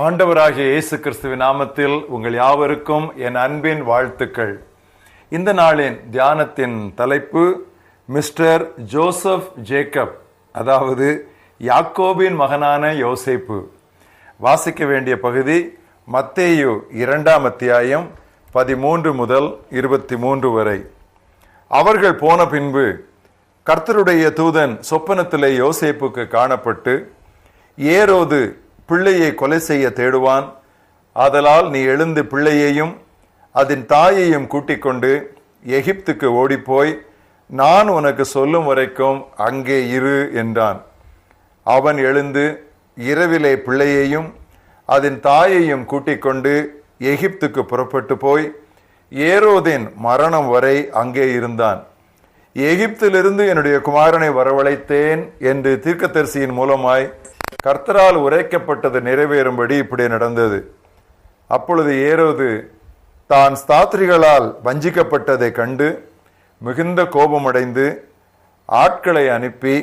ஆண்டவராகிய இயேசு கிறிஸ்துவின் நாமத்தில் உங்கள் யாவருக்கும் என் அன்பின் வாழ்த்துக்கள். இந்த நாளின் தியானத்தின் தலைப்பு மிஸ்டர் ஜோசப் ஜேக்கப் அதாவது யாக்கோபின் மகனான யோசேப்பு. வாசிக்க வேண்டிய பகுதி மத்தேயு இரண்டாம் அத்தியாயம் பதிமூன்று முதல் இருபத்தி மூன்று வரை. அவர்கள் போன பின்பு கர்த்தருடைய தூதன் சொப்பனத்திலே யோசேப்புக்கு காணப்பட்டு ஏரோது பிள்ளையை கொலை செய்ய தேடுவான். ஆதலால் நீ எழுந்து பிள்ளையையும் அதன் தாயையும் கூட்டிக் கொண்டு எகிப்துக்கு ஓடிப்போய் நான் உனக்கு சொல்லும் வரைக்கும் அங்கே இரு என்றான். அவன் எழுந்து இரவிலே பிள்ளையையும் அதன் தாயையும் கூட்டிக் கொண்டு எகிப்துக்கு புறப்பட்டு போய் ஏரோதின் மரணம் வரை அங்கே இருந்தான். எகிப்திலிருந்து என்னுடைய குமாரனை வரவழைத்தேன் என்று தீர்க்கதரிசியின் மூலமாய் கர்த்தரால் உரைக்கப்பட்டது நிறைவேறும்படி இப்படி நடந்தது. அப்பொழுது ஏரோது தான் ஸ்தாத்திரிகளால் வஞ்சிக்கப்பட்டதை கண்டு மிகுந்த கோபமடைந்து ஆட்களை அனுப்பி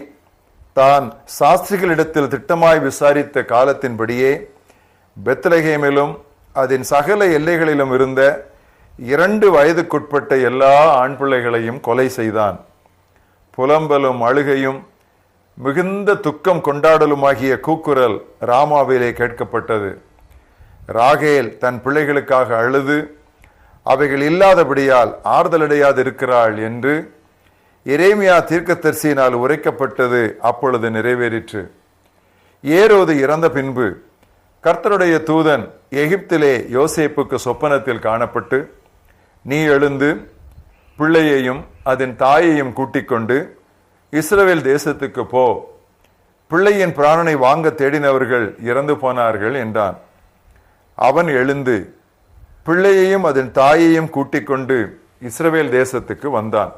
தான் சாஸ்திரிகளிடத்தில் திட்டமாய் விசாரித்த காலத்தின்படியே பெத்லகேமிலும் அதன் சகல எல்லைகளிலும் இருந்த இரண்டு வயதுக்குட்பட்ட எல்லா ஆண் பிள்ளைகளையும் கொலை செய்தான். புலம்பலும் அழுகையும் மிகுந்த துக்கம் கொண்டாடலுமாகிய கூக்குரல் ராமாவிலே கேட்கப்பட்டது. ராகேல் தன் பிள்ளைகளுக்காக அழுது அவைகள் இல்லாதபடியால் ஆறுதலடையாது இருக்கிறாள் என்று எரேமியா தீர்க்கத்தரிசியினால் உரைக்கப்பட்டது அப்பொழுது நிறைவேறிற்று. ஏரோது இறந்த பின்பு கர்த்தருடைய தூதன் எகிப்திலே யோசேப்புக்கு சொப்பனத்தில் காணப்பட்டு நீ எழுந்து பிள்ளையையும் அதன் தாயையும் கூட்டிக் கொண்டு இஸ்ரவேல் தேசத்துக்கு போ. பிள்ளையின் பிராணனை வாங்க தேடினவர்கள் இறந்து போனார்கள் என்றான். அவன் எழுந்து பிள்ளையையும் அதன் தாயையும் கூட்டிக் கொண்டு இஸ்ரவேல் தேசத்துக்கு வந்தான்.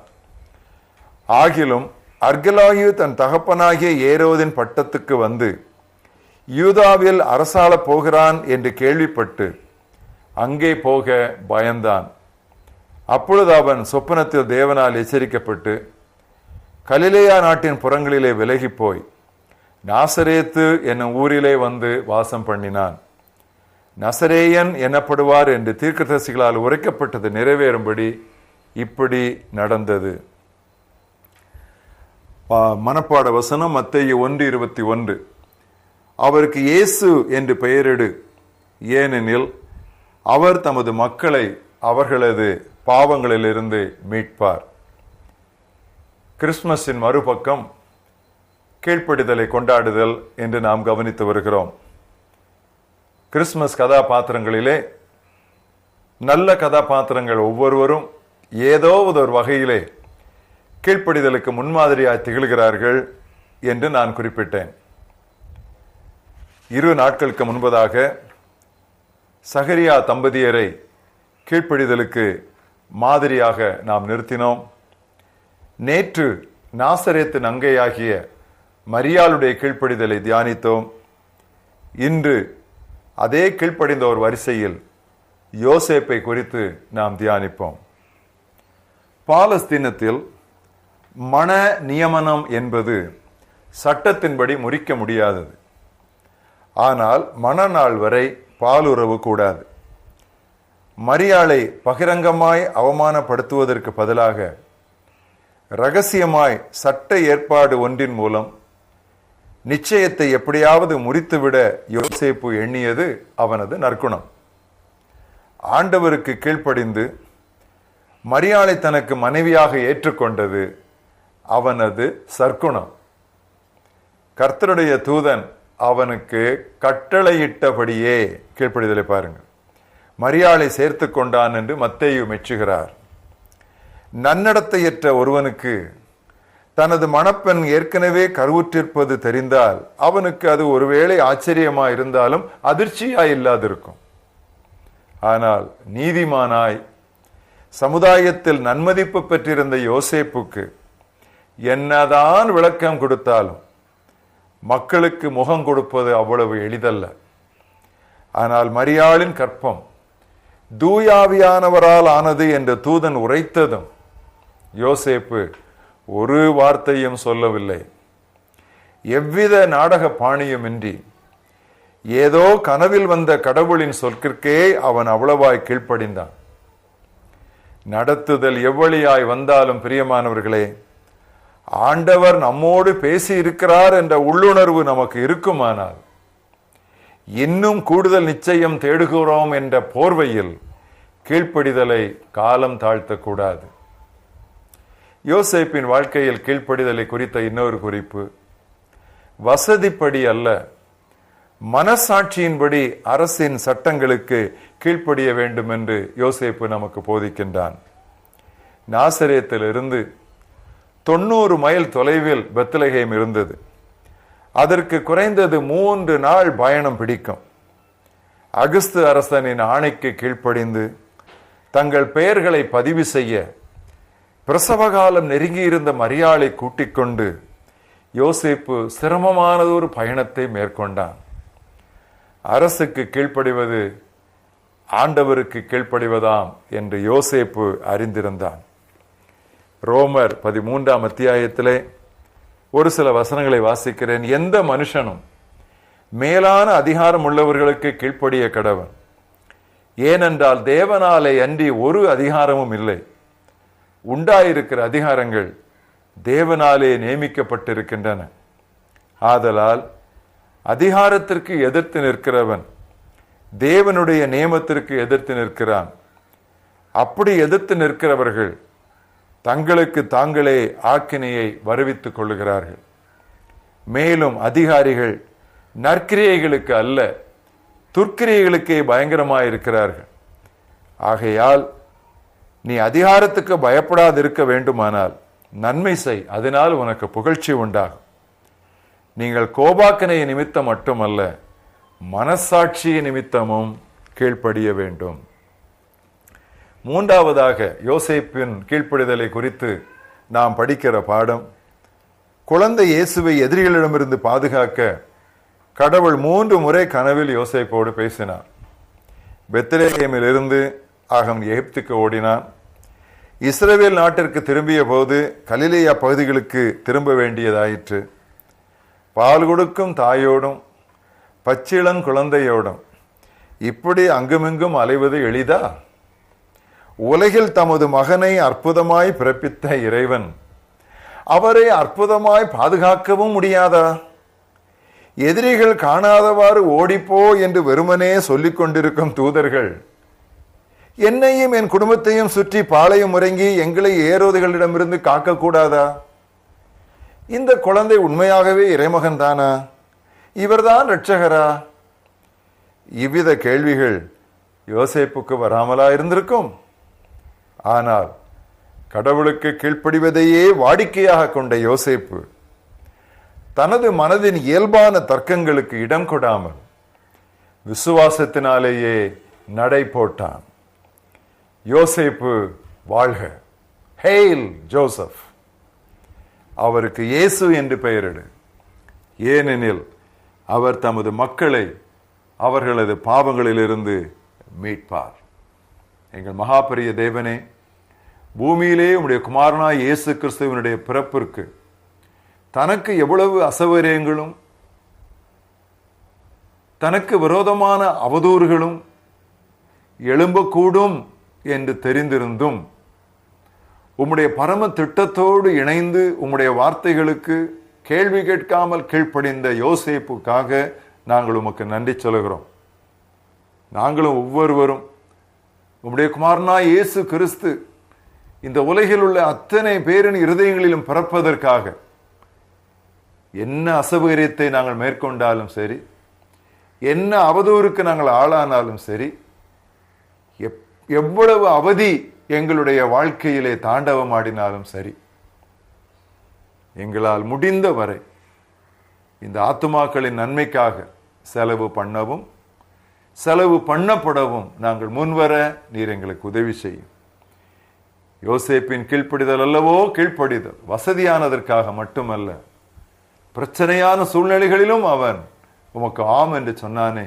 ஆகிலும் அர்கலாயு தன் தகப்பனாகிய ஏரோதின் பட்டத்துக்கு வந்து யூதாவில் அரசாள போகிறான் என்று கேள்விப்பட்டு அங்கே போக பயந்தான். அப்பொழுது அவன் சொப்பனத்தில் தேவனால் எச்சரிக்கப்பட்டு கலிலேயா நாட்டின் புறங்களிலே விலகி போய் நாசரேத்து என்னும் ஊரிலே வந்து வாசம் பண்ணினான். நசரேயன் எனப்படுவார் என்று தீர்க்கதரிசிகளால் உரைக்கப்பட்டது நிறைவேறும்படி இப்படி நடந்தது. மனப்பாட வசனம் மத்திய ஒன்று இருபத்தி ஒன்று. அவருக்கு இயேசு என்று பெயரிடு. ஏனெனில் அவர் தமது மக்களை அவர்களது பாவங்களிலிருந்து மீட்பார். கிறிஸ்துமஸின் மறுபக்கம் கீழ்ப்படிதலை கொண்டாடுதல் என்று நாம் கவனித்து வருகிறோம். கிறிஸ்துமஸ் கதாபாத்திரங்களிலே நல்ல கதாபாத்திரங்கள் ஒவ்வொருவரும் ஏதோ ஒரு வகையிலே கீழ்ப்படிதலுக்கு முன்மாதிரியாய் திகழ்கிறார்கள் என்று நான் குறிப்பிட்டேன். இரு நாட்களுக்கு முன்பதாக சகரியா தம்பதியரை கீழ்ப்படிதலுக்கு மாதிரியாக நாம் நிறுத்தினோம். நேற்று நாசரேத்து நங்கையாகிய மரியாளுடைய கீழ்ப்படிதலை தியானித்தோம். இன்று அதே கீழ்ப்படிந்த ஒரு வரிசையில் யோசேப்பை குறித்து நாம் தியானிப்போம். பாலஸ்தீனத்தில் மன நியமனம் என்பது சட்டத்தின்படி முறிக்க முடியாதது. ஆனால் மனநாள் வரை பாலுறவு கூடாது. மரியாளை பகிரங்கமாய் அவமானப்படுத்துவதற்கு பதிலாக ரகசியமாய் சட்ட ஏற்பாடு ஒன்றின் மூலம் நிச்சயத்தை எப்படியாவது முறித்துவிட யோசேப்பு எண்ணியது அவனது நற்குணம். ஆண்டவருக்கு கீழ்ப்படிந்து மரியாளை தனக்கு மனைவியாக ஏற்றுக்கொண்டது அவனது சற்குணம். கர்த்தருடைய தூதன் அவனுக்கு கட்டளையிட்டபடியே கீழ்ப்படிதலை பாருங்கள். மரியாளை சேர்த்து கொண்டான் என்று மத்தேயு மெச்சுகிறார். நன்னடத்தையற்ற ஒருவனுக்கு தனது மணப்பெண் ஏற்கனவே கருவுற்றிருப்பது தெரிந்தால் அவனுக்கு அது ஒருவேளை ஆச்சரியமா இருந்தாலும் அதிர்ச்சியா இல்லாதிருக்கும் ஆனால் நீதிமானாய் சமுதாயத்தில் நன்மதிப்பு பெற்றிருந்த யோசேப்புக்கு என்னதான் விளக்கம் கொடுத்தாலும் மக்களுக்கு முகம் கொடுப்பது அவ்வளவு எளிதல்ல. ஆனால் மரியாளின் கற்பம் தூயாவியானவரால் ஆனது என்று தூதன் உரைத்ததும் யோசேப்பு ஒரு வார்த்தையும் சொல்லவில்லை. எவ்வித நாடக பாணியுமின்றி ஏதோ கனவில் வந்த கடவுளின் சொற்கிற்கே அவன் அவ்வளவாய் கீழ்ப்படிந்தான். நடத்துதல் எவ்வளியாய் வந்தாலும் பிரியமானவர்களே ஆண்டவர் நம்மோடு பேசி இருக்கிறார் என்ற உள்ளுணர்வு நமக்கு இருக்குமானால் இன்னும் கூடுதல் நிச்சயம் தேடுகிறோம் என்ற போர்வையில் கீழ்ப்படிதலை காலம் தாழ்த்தக்கூடாது. யோசேப்பின் வாழ்க்கையில் கீழ்ப்படிதலை குறித்த இன்னொரு குறிப்பு. வசதிப்படி அல்ல. மனசாட்சியின்படி அரசின் சட்டங்களுக்கு கீழ்ப்படிய வேண்டும் என்று யோசேப்பு நமக்கு போதிக்கின்றான். நாசரேத்திலிருந்து தொண்ணூறு மைல் தொலைவில் பெத்தலகேம் இருந்தது. அதற்கு குறைந்தது மூன்று நாள் பயணம் பிடிக்கும். அகஸ்து அரசனின் ஆணைக்கு கீழ்ப்படிந்து தங்கள் பெயர்களை பதிவு செய்ய பிரசவகாலம் நெருங்கியிருந்த மரியாளை கூட்டிக் கொண்டு யோசேப்பு சிரமமானதொரு பயணத்தை மேற்கொண்டான். அரசுக்கு கீழ்ப்படிவது ஆண்டவருக்கு கீழ்ப்படிவதாம் என்று யோசேப்பு அறிந்திருந்தான். ரோமர் பதிமூன்றாம் அத்தியாயத்திலே ஒரு சில வசனங்களை வாசிக்கிறேன். எந்த மனுஷனும் மேலான அதிகாரம் உள்ளவர்களுக்கு கீழ்ப்படிய கடவன். ஏனென்றால் தேவனாலே அன்றி ஒரு அதிகாரமும் இல்லை. உண்டாயிருக்கிற அதிகாரங்கள் தேவனாலே நியமிக்கப்பட்டிருக்கின்றன. ஆதலால் அதிகாரத்திற்கு எதிர்த்து நிற்கிறவன் தேவனுடைய நியமத்திற்கு எதிர்த்து நிற்கிறான். அப்படி எதிர்த்து நிற்கிறவர்கள் தங்களுக்கு தாங்களே ஆக்கினையை வருவித்துக் கொள்கிறார்கள் மேலும் அதிகாரிகள் நற்கிரியைகளுக்கு அல்ல துர்க்கிரியைகளுக்கே பயங்கரமாயிருக்கிறார்கள். ஆகையால் நீ அதிகாரத்துக்கு பயப்படாது இருக்க வேண்டுமானால் நன்மை செய் அதனால் உனக்கு புகழ்ச்சி உண்டாகும். நீங்கள் கோபாக்கனை நிமித்தம் மட்டுமல்ல மனசாட்சிய நிமித்தமும் கீழ்ப்படிய வேண்டும். மூன்றாவதாக யோசைப்பின் கீழ்ப்படிதலை குறித்து நாம் படிக்கிற பாடம் குழந்தை இயேசுவை எதிரிகளிடமிருந்து பாதுகாக்க கடவுள் மூன்று முறை கனவில் யோசைப்போடு பேசினார். பெத்லேஹேமில் இருந்து அவன் எகிப்துக்கு ஓடினான். இஸ்ரேல் நாட்டிற்கு திரும்பிய போது கலிலேயா பகுதிகளுக்கு திரும்ப வேண்டியதாயிற்று. பால் கொடுக்கும் தாயோடும் பச்சிளம் குழந்தையோடும் இப்படி அங்குமிங்கும் அலைவது எளிதா? உலகில் தமது மகனை அற்புதமாய் பிறப்பித்த இறைவன் அவரை அற்புதமாய் பாதுகாக்கவும் முடியாதா? எதிரிகள் காணாதவாறு ஓடிப்போ என்று வெறுமனே சொல்லிக் கொண்டிருக்கும் தூதர்கள் என்னையும் என் குடும்பத்தையும் சுற்றி பாளையம் முறங்கி எங்களை ஏரோதுகளிடமிருந்து காக்கக்கூடாதா? இந்த குழந்தை உண்மையாகவே இறைமகன் தானா? இவர்தான் இரட்சகரா? இவ்வித கேள்விகள் யோசேப்புக்கு வராமலா இருந்திருக்கும். ஆனால் கடவுளுக்கு கீழ்ப்படிவதையே வாடிக்கையாக கொண்ட யோசேப்பு தனது மனதின் இயல்பான தர்க்கங்களுக்கு இடம் கொடாமல் விசுவாசத்தினாலேயே நடை போட்டான். யோசேப்பு வாழ்க. Hail Joseph. அவருக்கு இயேசு என்று பெயரிடு. ஏனெனில் அவர் தமது மக்களை அவர்களது பாவங்களிலிருந்து மீட்பார். எங்கள் மகாபரிய தேவனே பூமியிலே உடைய குமாரனாய் இயேசு கிறிஸ்துவனுடைய பிறப்பிற்கு தனக்கு எவ்வளவு அசௌகரியங்களும் தனக்கு விரோதமான அவதூறுகளும் எழும்பக்கூடும் என்று தெரிந்திருந்தும் உம்முடைய பரம திட்டத்தோடு இணைந்து உம்முடைய வார்த்தைகளுக்கு கேள்வி கேட்காமல் கீழ்ப்படிந்த யோசிப்புக்காக நாங்கள் உமக்கு நன்றி சொல்கிறோம் நாங்களும் ஒவ்வொருவரும் உம்முடைய குமாரனா இயேசு கிறிஸ்து இந்த உலகில் உள்ள அத்தனை பேரின் இருதயங்களிலும் பிறப்பதற்காக என்ன அசௌகரியத்தை நாங்கள் மேற்கொண்டாலும் சரி என்ன அவதூறுக்கு நாங்கள் ஆளானாலும் சரி எப்- எவ்வளவு அவதி எங்களுடைய வாழ்க்கையிலே தாண்டவமாடினாலும் சரி. எங்களால் முடிந்த வரை இந்த ஆத்துமாக்களின் நன்மைக்காக செலவு பண்ணவும் செலவு பண்ணப்படவும் நாங்கள் முன்வர நீர் எங்களுக்கு உதவி செய்யும். யோசேப்பின் கீழ்ப்படிதல் அல்லவோ கீழ்ப்படிதல் வசதியானதற்காக மட்டுமல்ல பிரச்சனையான சூழ்நிலைகளிலும் அவன் உமக்கு ஆம் என்று சொன்னானே.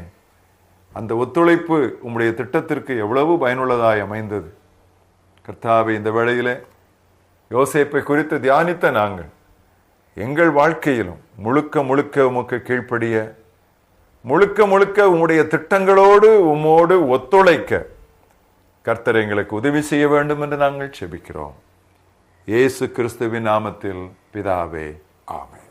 அந்த ஒத்துழைப்பு உம்முடைய திட்டத்திற்கு எவ்வளவு பயனுள்ளதாய் அமைந்தது. கர்த்தாவை இந்த வேளையிலே யோசேப்பை குறித்து தியானித்த நாங்கள் எங்கள் வாழ்க்கையிலும் முழுக்க முழுக்க உமக்கு கீழ்ப்படிய முழுக்க முழுக்க உம்முடைய திட்டங்களோடு உம்மோடு ஒத்துழைக்க கர்த்தர் எங்களுக்கு உதவி செய்ய வேண்டும் என்று நாங்கள் செபிக்கிறோம். இயேசு கிறிஸ்துவின் நாமத்தில் பிதாவே ஆமென்.